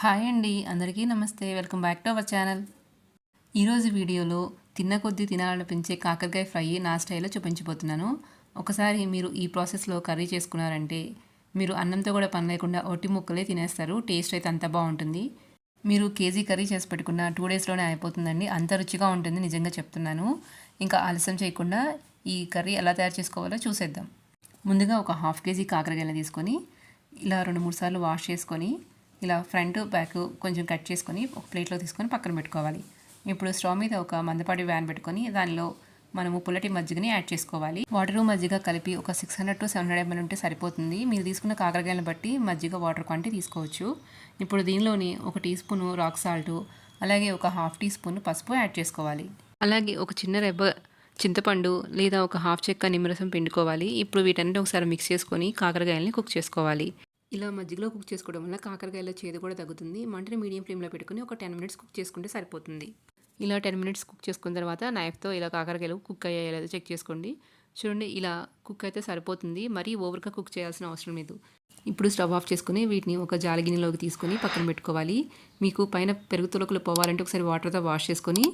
Hi అండి అందరికీ నమస్తే. Welcome back to our channel. ఈరోజు వీడియోలో తిన్న కొద్దీ తినాలనిపించే కాకరకాయ ఫ్రై నా స్టైల్లో చూపించబోతున్నాను. ఒకసారి మీరు ఈ ప్రాసెస్లో కర్రీ చేసుకున్నారంటే మీరు అన్నంతో కూడా పని లేకుండా ఒట్టి ముక్కలే తినేస్తారు. టేస్ట్ అయితే అంత బాగుంటుంది. మీరు కేజీ కర్రీ చేసి పెట్టుకున్న టూ డేస్లోనే అయిపోతుందండి. అంత రుచిగా ఉంటుంది నిజంగా చెప్తున్నాను. ఇంకా ఆలస్యం చేయకుండా ఈ కర్రీ ఎలా తయారు చేసుకోవాలో చూసేద్దాం. ముందుగా ఒక హాఫ్ కేజీ కాకరకాయలు తీసుకొని ఇలా రెండు మూడు సార్లు వాష్ చేసుకొని ఇలా ఫ్రంట్ బ్యాక్ కొంచెం కట్ చేసుకొని ఒక ప్లేట్లో తీసుకొని పక్కన పెట్టుకోవాలి. ఇప్పుడు స్టవ్ మీద ఒక మందపాటి వ్యాన్ పెట్టుకొని దానిలో మనము పుల్లటి మజ్జిగని యాడ్ చేసుకోవాలి. వాటర్ మజ్జిగ కలిపి ఒక six hundred to seven hundred ML ఉంటే సరిపోతుంది. మీరు తీసుకున్న కాకరకాయలను బట్టి మజ్జిగ వాటర్ క్వాంటిటీ తీసుకోవచ్చు. ఇప్పుడు దీనిలోని ఒక టీ స్పూన్ రాక్ సాల్ట్ అలాగే ఒక హాఫ్ టీ స్పూన్ పసుపు యాడ్ చేసుకోవాలి. అలాగే ఒక చిన్న రెబ్బ చింతపండు లేదా ఒక హాఫ్ చెక్క నిమ్మరసం పిండుకోవాలి. ఇప్పుడు వీటన్నిటి ఒకసారి మిక్స్ చేసుకొని కాకరకాయలని కుక్ చేసుకోవాలి. ఇలా మజ్జిగలో కుక్ చేసుకోవడం వల్ల కాకరకాయల చేదు కూడా తగ్గుతుంది. మంటని మీడియం ఫ్లేమ్లో పెట్టుకుని ఒక టెన్ మినిట్స్ కుక్ చేసుకుంటే సరిపోతుంది. ఇలా టెన్ మినిట్స్ కుక్ చేసుకున్న తర్వాత నైఫ్తో ఇలా కాకరకాయలు కుక్ అయ్యేలా చెక్ చేసుకోండి. చూడండి ఇలా కుక్ అయితే సరిపోతుంది. మరీ ఓవర్గా కుక్ చేయాల్సిన అవసరం లేదు. ఇప్పుడు స్టవ్ ఆఫ్ చేసుకుని వీటిని ఒక జాలి గిన్నెలోకి తీసుకొని పక్కన పెట్టుకోవాలి. మీకు పైన పెరుగు తొలకలు పోవాలంటే ఒకసారి వాటర్తో వాష్ చేసుకొని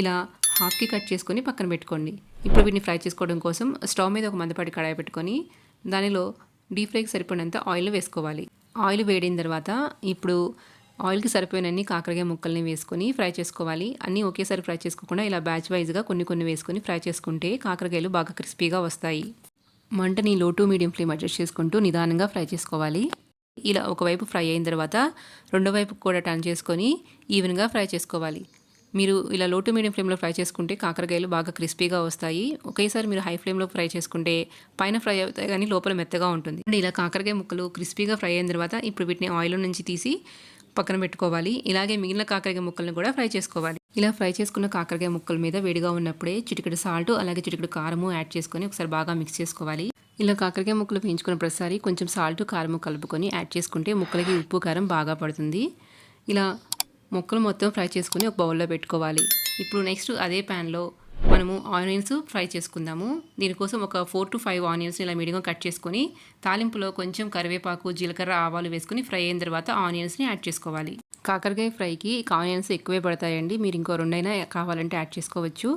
ఇలా హాఫ్కి కట్ చేసుకొని పక్కన పెట్టుకోండి. ఇప్పుడు వీటిని ఫ్రై చేసుకోవడం కోసం స్టవ్ మీద ఒక మందపాటి కడాయి పెట్టుకొని దానిలో డీప్ ఫ్రైకి సరిపడినంత ఆయిల్ వేసుకోవాలి. ఆయిల్ వేడిన తర్వాత ఇప్పుడు ఆయిల్కి సరిపోయినన్ని కాకరకాయ ముక్కల్ని వేసుకొని ఫ్రై చేసుకోవాలి. అన్నీ ఒకేసారి ఫ్రై చేసుకోకుండా ఇలా బ్యాచ్ వైజ్గా కొన్ని కొన్ని వేసుకొని ఫ్రై చేసుకుంటే కాకరకాయలు బాగా క్రిస్పీగా వస్తాయి. మంటని లో టు మీడియం ఫ్లేమ్ అడ్జస్ట్ చేసుకుంటూ నిదానంగా ఫ్రై చేసుకోవాలి. ఇలా ఒకవైపు ఫ్రై అయిన తర్వాత రెండో వైపు కూడా టర్న్ చేసుకొని ఈవెన్గా ఫ్రై చేసుకోవాలి. మీరు ఇలా లో టు మీడియం ఫ్లేమ్లో ఫ్రై చేసుకుంటే కాకరకాయలు బాగా క్రిస్పీగా వస్తాయి. ఒకేసారి మీరు హై ఫ్లేమ్లో ఫ్రై చేసుకుంటే పైన ఫ్రై అవుతాయి కానీ లోపల మెత్తగా ఉంటుంది. అండ్ ఇలా కాకరకాయ ముక్కలు క్రిస్పీగా ఫ్రై అయిన తర్వాత ఇప్పుడు వీటిని ఆయిల్ నుంచి తీసి పక్కన పెట్టుకోవాలి. ఇలాగే మిగిలిన కాకరకాయ ముక్కలను కూడా ఫ్రై చేసుకోవాలి. ఇలా ఫ్రై చేసుకున్న కాకరకాయ ముక్కల మీద వేడిగా ఉన్నప్పుడే చిటికెడు సాల్ట్ అలాగే చిటికెడు కారము యాడ్ చేసుకొని ఒకసారి బాగా మిక్స్ చేసుకోవాలి. ఇలా కాకరకాయ ముక్కలు పెంచుకున్న ప్రతిసారి కొంచెం సాల్ట్ కారము కలుపుకొని యాడ్ చేసుకుంటే ముక్కలకి ఉప్పు కారం బాగా పడుతుంది. ఇలా ముక్కలు మొత్తం ఫ్రై చేసుకుని ఒక బౌల్లో పెట్టుకోవాలి. ఇప్పుడు నెక్స్ట్ అదే ప్యాన్లో మనము ఆనియన్స్ ఫ్రై చేసుకుందాము. దీనికోసం ఒక ఫోర్ టు ఫైవ్ ఆనియన్స్ ఇలా మీడియంగా కట్ చేసుకొని తాలింపులో కొంచెం కరివేపాకు జీలకర్ర ఆవాలు వేసుకుని ఫ్రై అయిన తర్వాత ఆనియన్స్ని యాడ్ చేసుకోవాలి. కాకరకాయ ఫ్రైకి ఆనియన్స్ ఎక్కువే పడతాయండి. మీరు ఇంకో రెండైనా కావాలంటే యాడ్ చేసుకోవచ్చు.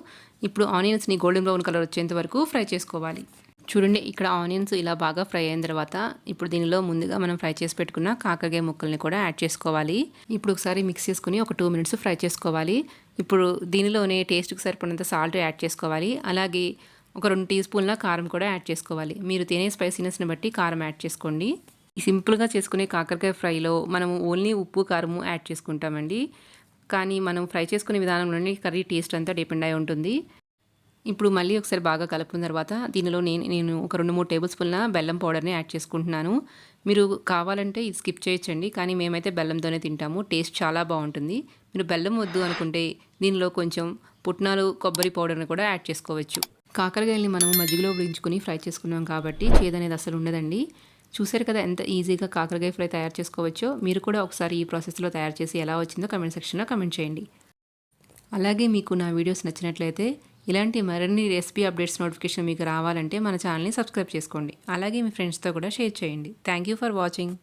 ఇప్పుడు ఆనియన్స్ని గోల్డెన్ బ్రౌన్ కలర్ వచ్చేంత వరకు ఫ్రై చేసుకోవాలి. చూడండి ఇక్కడ ఆనియన్స్ ఇలా బాగా ఫ్రై అయిన తర్వాత ఇప్పుడు దీనిలో ముందుగా మనం ఫ్రై చేసి పెట్టుకున్న కాకరకాయ ముక్కల్ని కూడా యాడ్ చేసుకోవాలి. ఇప్పుడు ఒకసారి మిక్స్ చేసుకుని ఒక టూ మినిట్స్ ఫ్రై చేసుకోవాలి. ఇప్పుడు దీనిలోనే టేస్ట్కి సరిపడినంత సాల్ట్ యాడ్ చేసుకోవాలి. అలాగే ఒక రెండు టీ స్పూన్ల కారం కూడా యాడ్ చేసుకోవాలి. మీరు తినే స్పైసీనెస్ని బట్టి కారం యాడ్ చేసుకోండి. సింపుల్గా చేసుకునే కాకరకాయ ఫ్రైలో మనము ఓన్లీ ఉప్పు కారము యాడ్ చేసుకుంటామండి. కానీ మనం ఫ్రై చేసుకునే విధానంలోనే కర్రీ టేస్ట్ అంతా డిపెండ్ అయి ఉంటుంది. ఇప్పుడు మళ్ళీ ఒకసారి బాగా కలుపుకున్న తర్వాత దీనిలో నేను నేను ఒక రెండు మూడు టేబుల్ స్పూన్ల బెల్లం పౌడర్ని యాడ్ చేసుకుంటున్నాను. మీరు కావాలంటే ఇది స్కిప్ చేయొచ్చండి కానీ మేమైతే బెల్లంతోనే తింటాము. టేస్ట్ చాలా బాగుంటుంది. మీరు బెల్లం వద్దు అనుకుంటే దీనిలో కొంచెం పుట్నాలు కొబ్బరి పౌడర్ని కూడా యాడ్ చేసుకోవచ్చు. కాకరకాయల్ని మనం మజ్జిగలో ఉడించుకుని ఫ్రై చేసుకున్నాం కాబట్టి చేదనేది అసలు ఉండదండి. చూసారు కదా ఎంత ఈజీగా కాకరకాయ ఫ్రై తయారు చేసుకోవచ్చో? మీరు కూడా ఒకసారి ఈ ప్రాసెస్లో తయారు చేసి ఎలా వచ్చిందో కమెంట్ సెక్షన్లో కమెంట్ చేయండి. అలాగే మీకు నా వీడియోస్ నచ్చినట్లయితే ఇలాంటి మరిన్ని రెసిపీ అప్డేట్స్ నోటిఫికేషన్ మీకు రావాలంటే మన ఛానల్ని సబ్స్క్రైబ్ చేసుకోండి. అలాగే మీ ఫ్రెండ్స్తో కూడా షేర్ చేయండి. Thank you for watching.